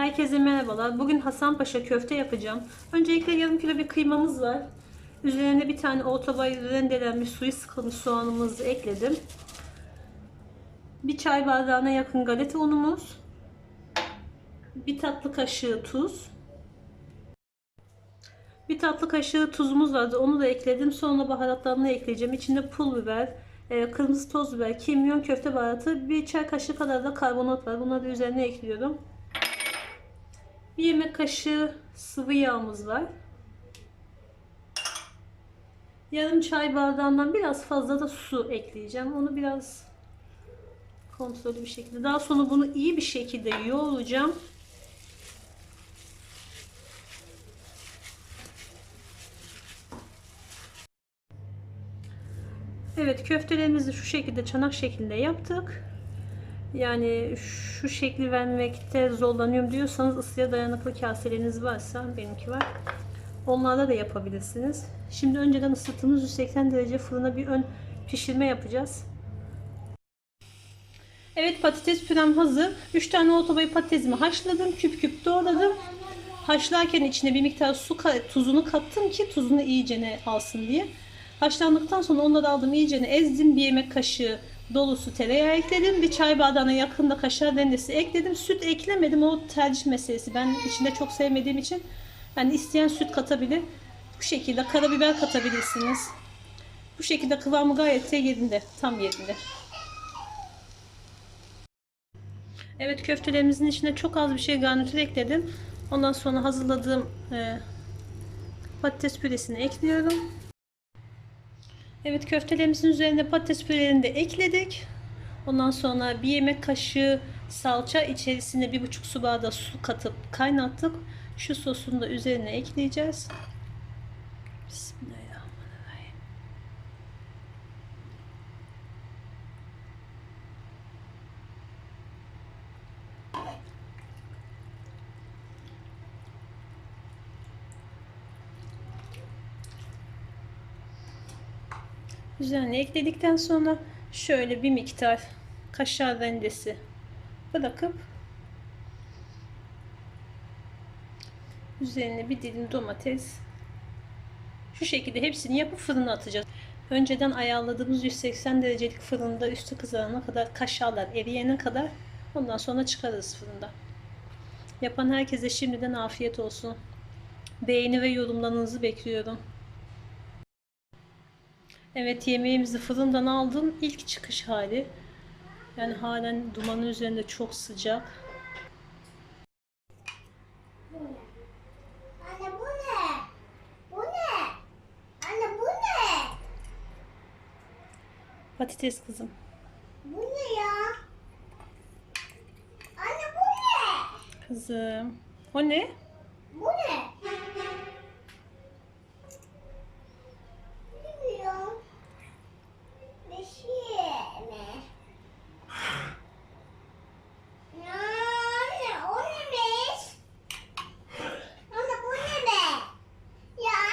Herkese merhabalar. Bugün Hasanpaşa köfte yapacağım. Öncelikle yarım kilo bir kıymamız var. Üzerine bir tane orta boy rendelenmiş suyu sıkılmış soğanımızı ekledim. Bir çay bardağına yakın galeta unumuz. Bir tatlı kaşığı tuz. Bir tatlı kaşığı tuzumuz vardı. Onu da ekledim. Sonra baharatlarını ekleyeceğim. İçinde pul biber, e, kırmızı toz biber, kimyon, köfte baharatı, bir çay kaşığı kadar da karbonat var. Bunları da üzerine ekliyorum. Bir yemek kaşığı sıvı yağımız var. Yarım çay bardağından biraz fazla da su ekleyeceğim. Onu biraz kontrollü bir şekilde. Daha sonra bunu iyi bir şekilde yoğuracağım. Evet köftelerimizi şu şekilde çanak şeklinde yaptık. Yani şu şekli vermekte zorlanıyorum diyorsanız ısıya dayanıklı kaseleriniz varsa benimki var. Onlarla da yapabilirsiniz. Şimdi önceden ısıttığımız 180 derece fırına bir ön pişirme yapacağız. Evet patates pürem hazır. 3 tane boy patatesimi haşladım. Küp küp doğradım. Haşlarken içine bir miktar su tuzunu kattım ki tuzunu iyicene alsın diye. Haşlandıktan sonra onları aldım iyicene ezdim. Bir yemek kaşığı dolusu tereyağı ekledim. Bir çay bardağına yakında kaşar rendesi ekledim. Süt eklemedim. O tercih meselesi. Ben içinde çok sevmediğim için yani isteyen süt katabilir. Bu şekilde karabiber katabilirsiniz. Bu şekilde kıvamı gayet de yerinde. Tam yerinde. Evet köftelerimizin içine çok az bir şey garnitür ekledim. Ondan sonra hazırladığım e, patates püresini ekliyorum. Evet köftelerimizin üzerine patates pürelerini de ekledik. Ondan sonra bir yemek kaşığı salça içerisine bir buçuk su bardağı su katıp kaynattık. Şu sosunu da üzerine ekleyeceğiz. Bismillahirrahmanirrahim. Üzerine ekledikten sonra şöyle bir miktar kaşar rendesi bırakıp üzerine bir dilim domates şu şekilde hepsini yapıp fırına atacağız. Önceden ayarladığımız 180 derecelik fırında üstü kızarana kadar kaşarlar eriyene kadar ondan sonra çıkarırız fırında. Yapan herkese şimdiden afiyet olsun. Beğeni ve yorumlarınızı bekliyorum. Evet yemeğimizi fırından aldım. İlk çıkış hali. Yani halen dumanın üzerinde çok sıcak. Anne bu ne? Bu ne? Anne bu ne? Patates kızım. Bu ne ya? Anne bu ne? Kızım. O ne? Bu ne?